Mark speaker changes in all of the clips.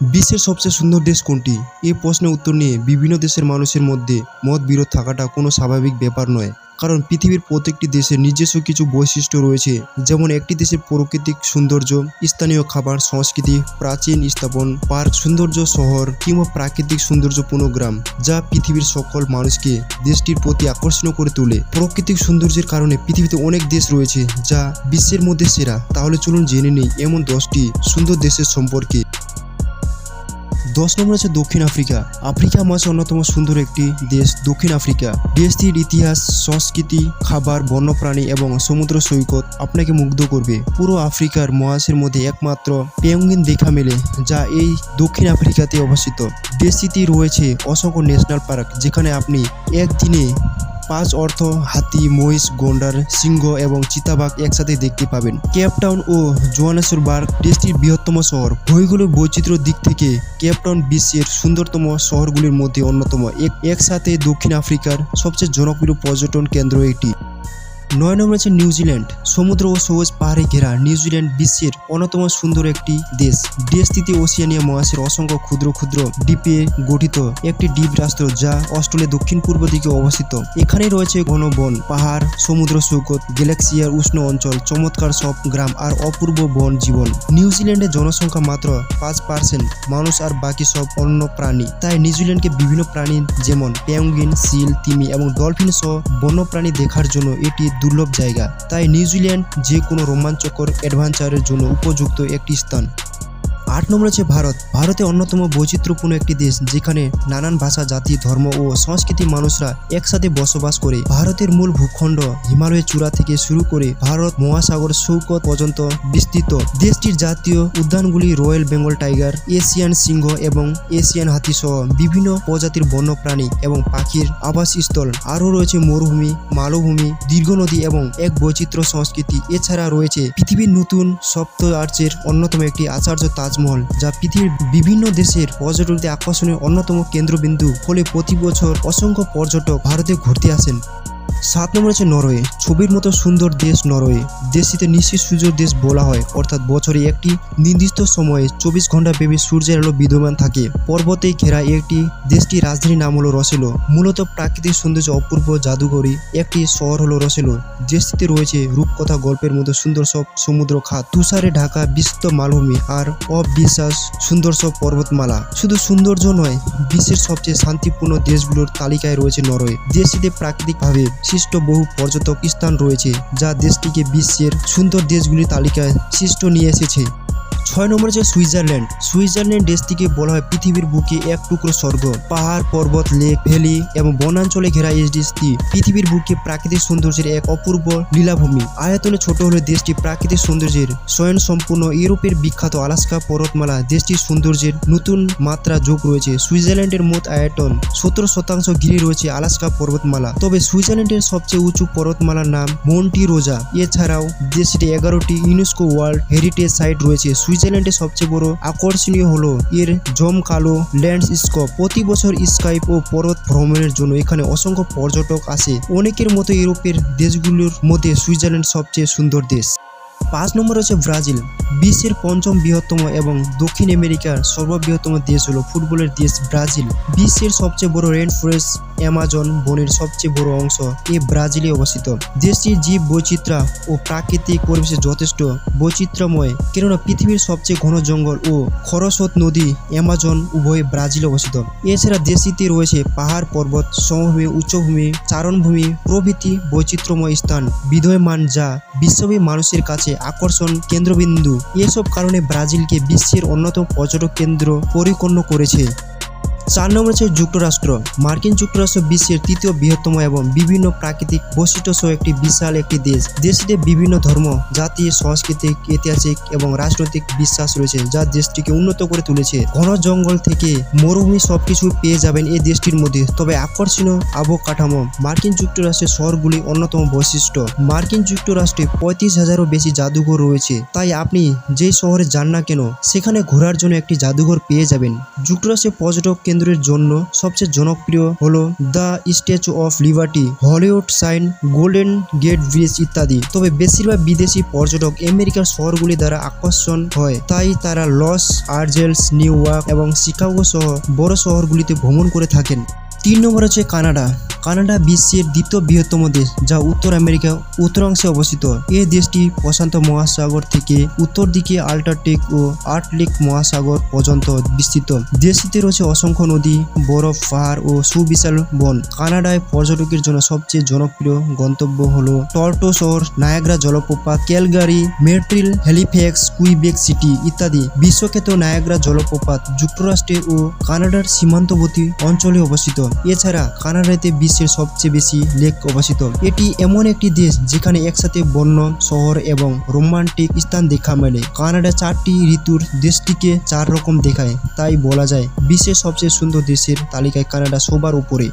Speaker 1: বিশ্বের সবচেয়ে সুন্দর দেশ কোনটি? এই প্রশ্নের উত্তর নিয়ে বিভিন্ন দেশের মানুষের মধ্যে মত বিরোধ থাকাটা কোনো স্বাভাবিক ব্যাপার নয়। কারণ পৃথিবীর প্রত্যেকটি দেশের নিজস্ব কিছু বৈশিষ্ট্য রয়েছে, যেমন একটি দেশের প্রাকৃতিক সৌন্দর্য, স্থানীয় খাবার, সংস্কৃতি, প্রাচীন স্থাপন, পার্ক সৌন্দর্য শহর কিংবা প্রাকৃতিক সৌন্দর্যপূর্ণ গ্রাম যা পৃথিবীর সকল মানুষকে দেশটির প্রতি আকর্ষণীয় করে তোলে। প্রাকৃতিক সৌন্দর্যের কারণে পৃথিবীতে অনেক দেশ রয়েছে যা বিশ্বের মধ্যে সেরা। তাহলে চলুন জেনে নেই এমন দশটি সুন্দর দেশের সম্পর্কে। দশ নম্বর আছে দক্ষিণ আফ্রিকা। আফ্রিকা মহাদেশের অন্যতম সুন্দর একটি দেশ দক্ষিণ আফ্রিকা। দেশটির ইতিহাস, সংস্কৃতি, খাবার, বন্যপ্রাণী এবং সমুদ্র সৈকত আপনাকে মুগ্ধ করবে। পুরো আফ্রিকার মহাদেশের মধ্যে একমাত্র পেঙ্গুইন দেখা মেলে, যা এই দক্ষিণ আফ্রিকাতে অবস্থিত। দেশটিতে রয়েছে অসংখ্য ন্যাশনাল পার্ক যেখানে আপনি একদিনে পাঁচ অর্থ, হাতি, মহিষ, গন্ডার, সিংহ এবং চিতাবাঘ একসাথে দেখতে পাবেন। কেপটাউন ও জোহানেসবার্গ দেশটির বৃহত্তম শহর। ভৌগোলিক বৈচিত্র্য দিক থেকে কেপটাউন বিশ্বের সুন্দরতম শহরগুলির মধ্যে অন্যতম। এক, একসাথে দক্ষিণ আফ্রিকার সবচেয়ে জনপ্রিয় পর্যটন কেন্দ্র এটি। নয় নম্বর আছে নিউজিল্যান্ড সমুদ্র ও সবুজ পাহাড়ে ঘেরা নিউজিল্যান্ড বিশ্বের অন্যতম সুন্দর একটি দেশ। দেশটিতে ওসিয়ানিয়া মহাদেশের অসংখ্য ক্ষুদ্র ক্ষুদ্র দ্বীপে গঠিত একটি দ্বীপ রাষ্ট্র যা অস্ট্রেলিয়ার দক্ষিণ পূর্ব দিকে অবস্থিত। এখানে রয়েছে ঘন বন পাহাড়, সমুদ্র সৈকত গ্যালাক্সিয়ার উষ্ণ অঞ্চল, চমৎকার সব গ্রাম আর অপূর্ব বন জীবন। নিউজিল্যান্ডের জনসংখ্যা মাত্র পাঁচ পার্সেন্ট মানুষ আর বাকি সব অন্য প্রাণী। তাই নিউজিল্যান্ডকে বিভিন্ন প্রাণী যেমন প্যাঙ্গিন সিল, তিমি এবং ডলফিন সহ বন্যপ্রাণী দেখার জন্য এটি দুর্লভ জায়গা। তাই নিউজিল্যান্ড যে কোনো রোমাঞ্চকর অ্যাডভেঞ্চারের জন্য উপযুক্ত একটি স্থান। আট নম্বর আছে ভারত। ভারতে অন্যতম বৈচিত্র্যপূর্ণ একটি দেশ, যেখানে নানান ভাষা, জাতি, ধর্ম ও সংস্কৃতির মানুষরা একসাথে বসবাস করে। ভারতের মূল ভূখণ্ড হিমালয়ের চূড়া থেকে শুরু করে ভারত মহাসাগর সৈকত পর্যন্ত বিস্তৃত। দেশটির জাতীয় উদ্যানগুলি রয়্যাল বেঙ্গল টাইগার, এশিয়ান সিংহ এবং এশিয়ান হাতি সহ বিভিন্ন প্রজাতির বন্যপ্রাণী এবং পাখির আবাসস্থল। আরও রয়েছে মরুভূমি, মালভূমি, দীর্ঘ নদী এবং এক বৈচিত্র্য সংস্কৃতি। এছাড়া রয়েছে পৃথিবীর নতুন সপ্ত আর্চের অন্যতম একটি আচার্য তাজমহল। যা পৃথিবীর বিভিন্ন দেশের পর্যটকদের আকর্ষণের অন্যতম কেন্দ্রবিন্দু ফলে প্রতি বছর অসংখ্য পর্যটক ভারতে ঘুরতে আসেন। সাত নম্বর আছে নরওয়ে। ছবির মতো সুন্দর দেশ নরওয়ে। দেশটিতে নিশ্চিত সূর্যের দেশ বলা হয়। অর্থাৎ বছরে একটি নির্দিষ্ট সময়ে চব্বিশ ঘণ্টা ব্যাপী সূর্যের আলো বিদ্যমান থাকে। পর্বতে ঘেরা একটি দেশটির রাজধানীর নাম হলো রসেলো। মূলত প্রাকৃতিক সৌন্দর্য অপূর্ব জাদুঘরী একটি শহর হলো রসেলো। দেশটিতে রয়েছে রূপকথা গল্পের মতো সুন্দর সব সমুদ্র খাত, তুষারে ঢাকা বিস্তৃত মালভূমি আর অবিশ্বাস সুন্দর সব পর্বতমালা। শুধু সৌন্দর্য নয়, বিশ্বের সবচেয়ে শান্তিপূর্ণ দেশগুলোর তালিকায় রয়েছে নরওয়ে। দেশটিতে প্রাকৃতিকভাবে সৃষ্ট বহু পর্যটক স্থান রয়েছে যা দেশটিকে বিশ্বের সুন্দর দেশগুলির তালিকায় শীর্ষ নিয়ে এসেছে। ছয় নম্বর হচ্ছে সুইজারল্যান্ড। সুইজারল্যান্ড দেশটিকে বলা হয় পৃথিবীর বুকে এক টুকরো স্বর্গ। পাহাড়, পর্বত, লেক, ভ্যালি এবং বনাঞ্চলে ঘেরা এই দেশটি পৃথিবীর বুকে প্রাকৃতিক সৌন্দর্যের এক অপূর্ব লীলাভূমি। আয়তনে ছোট হলে দেশটি প্রাকৃতিক সৌন্দর্যের স্বয়ং সম্পূর্ণ ইউরোপের বিখ্যাত আলাস্কা পর্বতমালা। দেশটির সৌন্দর্যের নতুন মাত্রা যোগ রয়েছে। সুইজারল্যান্ডের মোট আয়তন সতেরো শতাংশ ঘিরে রয়েছে আলাস্কা পর্বতমালা। তবে সুইজারল্যান্ডের সবচেয়ে উঁচু পর্বতমালার নাম মন্টি রোজা। এছাড়াও দেশটি এগারোটি ইউনেস্কো ওয়ার্ল্ড হেরিটেজ সাইট রয়েছে। সুইজারল্যান্ডের সবচেয়ে বড় আকর্ষণীয় হলো এর জমকালো ল্যান্ডস্কেপ প্রতি বছর স্কাইপ ও পর্বত ভ্রমণের জন্য এখানে অসংখ্য পর্যটক আসে। অনেকের মতো ইউরোপের দেশগুলোর মধ্যে সুইজারল্যান্ড সবচেয়ে সুন্দর দেশ। পাঁচ নম্বর হচ্ছে ব্রাজিল। বিশ্বের পঞ্চম বৃহত্তম এবং দক্ষিণ আমেরিকার সর্ববৃহত্তম দেশ হলো ফুটবলের দেশ ব্রাজিল। বিশ্বের সবচেয়ে বড় রেন ফরেস্ট অ্যামাজন বনের সবচেয়ে বড় অংশ এ ব্রাজিলে অবস্থিত। দেশটির জীব বৈচিত্র্য ও প্রাকৃতিক পরিবেশে যথেষ্ট বৈচিত্র্যময়, কেননা পৃথিবীর সবচেয়ে ঘন জঙ্গল ও খরস্রোত নদী অ্যামাজন উভয় ব্রাজিলে অবস্থিত। এছাড়া দেশটিতে রয়েছে পাহাড় পর্বত সমভূমি, উচ্চভূমি, চারণভূমি, প্রভৃতি বৈচিত্র্যময় স্থান বিধয়মান যা বিশ্বব্যাপী মানুষের কাছে আকর্ষণ কেন্দ্রবিন্দু। এসব কারণে ব্রাজিলকে বিশ্বের অন্যতম পর্যটক কেন্দ্র পরিপূর্ণ করেছে। চার নম্বর হচ্ছে যুক্তরাষ্ট্র। মার্কিন যুক্তরাষ্ট্র বিশ্বের তৃতীয় বৃহত্তম এবং বিভিন্ন প্রাকৃতিক বৈশিষ্ট্য সহ একটি বিশাল একটি দেশ। দেশটিতে বিভিন্ন ধর্ম, জাতি, সাংস্কৃতিক, ঐতিহাসিক এবং রাজনৈতিক বিশ্বাস রয়েছে যা দেশটিকে উন্নত করে তুলেছে। ঘন জঙ্গল থেকে মরুভূমি সবকিছু পেয়ে যাবেন এই দেশটির মধ্যে। তবে আকর্ষণীয় অবকাঠামো, মার্কিন যুক্তরাষ্ট্রের শহরগুলি অন্যতম বৈশিষ্ট্য, মার্কিন যুক্তরাষ্ট্রে পঁয়ত্রিশ হাজারও বেশি জাদুঘর রয়েছে। তাই আপনি যে শহরে যান না কেন, সেখানে ঘোরার জন্য একটি জাদুঘর পেয়ে যাবেন। যুক্তরাষ্ট্রের পর্যটক কেন্দ্র কেন্দ্রের জন্য সবচেয়ে জনপ্রিয় হলো the statue of liberty, Hollywood sign, golden gate bridge ইত্যাদি। তবে বেশিরভাগ বিদেশি পর্যটক আমেরিকার শহরগুলি দ্বারা আকর্ষণ হয়। তাই তারা লস আর্জেলস নিউ ইয়র্ক এবং শিকাগো সহ বড় শহরগুলিতে ভ্রমণ করে থাকেন। তিন নম্বর হচ্ছে কানাডা। কানাডা বিশ্বের দ্বিতীয় বৃহত্তম দেশ, যা উত্তর আমেরিকা উত্তরাংশে অবস্থিত। এই দেশটি প্রশান্ত মহাসাগর থেকে উত্তর দিকে আল্টারটেক ও আর্টলেক মহাসাগর পর্যন্ত বিস্তৃত। দেশটিতে রয়েছে অসংখ্য নদী, বরফ, পাহাড় ও সুবিশাল বন। কানাডায় পর্যটকের জন্য সবচেয়ে জনপ্রিয় গন্তব্য হল টর্টো শহর, নায়াগ্রা জলপ্রপাত, Calgary, Montreal Halifax Quebec city ইত্যাদি। বিশ্বখ্যাত নায়াগ্রা জলপ্রপাত যুক্তরাষ্ট্রে ও কানাডার সীমান্তবর্তী অঞ্চলে অবস্থিত। এছাড়া কানাডাতে বিশ্বের সবচেয়ে বেশি লেক অবস্থিত। এটি এমন একটি দেশ যেখানে একসাথে বন্য, শহর এবং রোমান্টিক স্থান দেখা মেলে। কানাডা চারটি ঋতুর দেশটিকে চার রকম দেখায়, তাই বলা যায় বিশ্বের সবচেয়ে সুন্দর দেশের তালিকায় কানাডা সবার উপরে।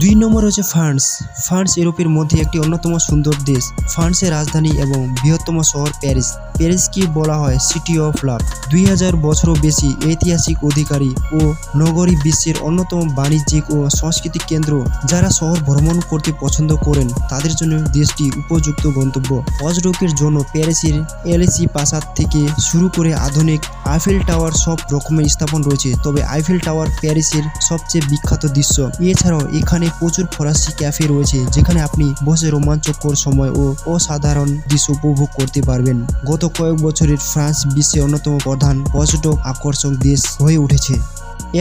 Speaker 1: দুই নম্বর হচ্ছে ফ্রান্স। ফ্রান্স ইউরোপের মধ্যে একটি অন্যতম সুন্দর দেশ। ফ্রান্সের রাজধানী এবং বৃহত্তম শহর প্যারিস। প্যারিসকে বলা হয় সিটি অফ লাভ। দুই হাজার বছরও বেশি ঐতিহাসিক অধিকারী ও নগরী বিশ্বের অন্যতম বাণিজ্যিক ও সাংস্কৃতিক কেন্দ্র যারা শহর ভ্রমণ করতে পছন্দ করেন, তাদের জন্য দেশটি উপযুক্ত গন্তব্য। পর্যটকের জন্য প্যারিসের এলএসি প্রাসাদ থেকে শুরু করে আধুনিক আইফেল টাওয়ার সব রকমের স্থাপন রয়েছে, তবে আইফেল টাওয়ার প্যারিসের সবচেয়ে বিখ্যাত দৃশ্য। এছাড়াও এখানে প্রচুর ফরাসি ক্যাফে রয়েছে, যেখানে আপনি বসে রোমাঞ্চকর সময় ও অসাধারণ দৃশ্য উপভোগ করতে পারবেন। গত কয়েক বছরের ফ্রান্স বিশ্বের অন্যতম প্রধান পর্যটক আকর্ষণ দেশ হয়ে উঠেছে।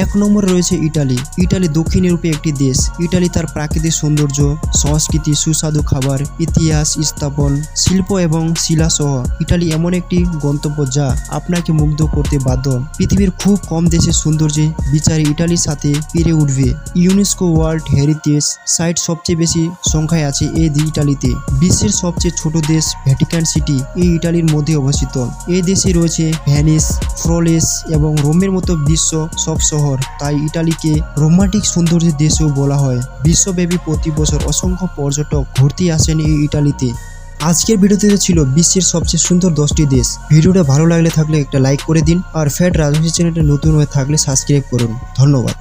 Speaker 1: এক নম্বরে রয়েছে ইটালি। ইটালি দক্ষিণ ইউরোপে একটি দেশ। ইটালি তার প্রাকৃতিক সৌন্দর্য, সংস্কৃতি, সুস্বাদু খাবার, ইতিহাস, স্থাপন, শিল্প এবং শিলা সহ ইটালি এমন একটি গন্তব্য যা আপনাকে মুগ্ধ করতে বাধ্য। পৃথিবীর খুব কম দেশের সৌন্দর্যে বিচারে ইটালির সাথে পেরে উঠবে। ইউনেস্কো ওয়ার্ল্ড হেরিটেজ সাইট সবচেয়ে বেশি সংখ্যায় আছে এই ইটালিতে। বিশ্বের সবচেয়ে ছোট দেশ ভ্যাটিকান সিটি এই ইটালির মধ্যে অবস্থিত। এই দেশে রয়েছে ভ্যানিস ফ্লোরেস এবং রোমের মতো বিশ্ব সব শহর, তাই ইটালিকে রোমান্টিক সৌন্দর্যের দেশেও বলা হয়। বিশ্বব্যাপী প্রতি বছর অসংখ্য পর্যটক ঘুরতে আসেন এই ইটালিতে। আজকের ভিডিওতে ছিল বিশ্বের সবচেয়ে সুন্দর দশটি দেশ। ভিডিওটা ভালো লাগলে থাকলে একটা লাইক করে দিন, আর ফ্যাট রাজনীতি চ্যানেলটা নতুন হয়ে থাকলে সাবস্ক্রাইব করুন। ধন্যবাদ।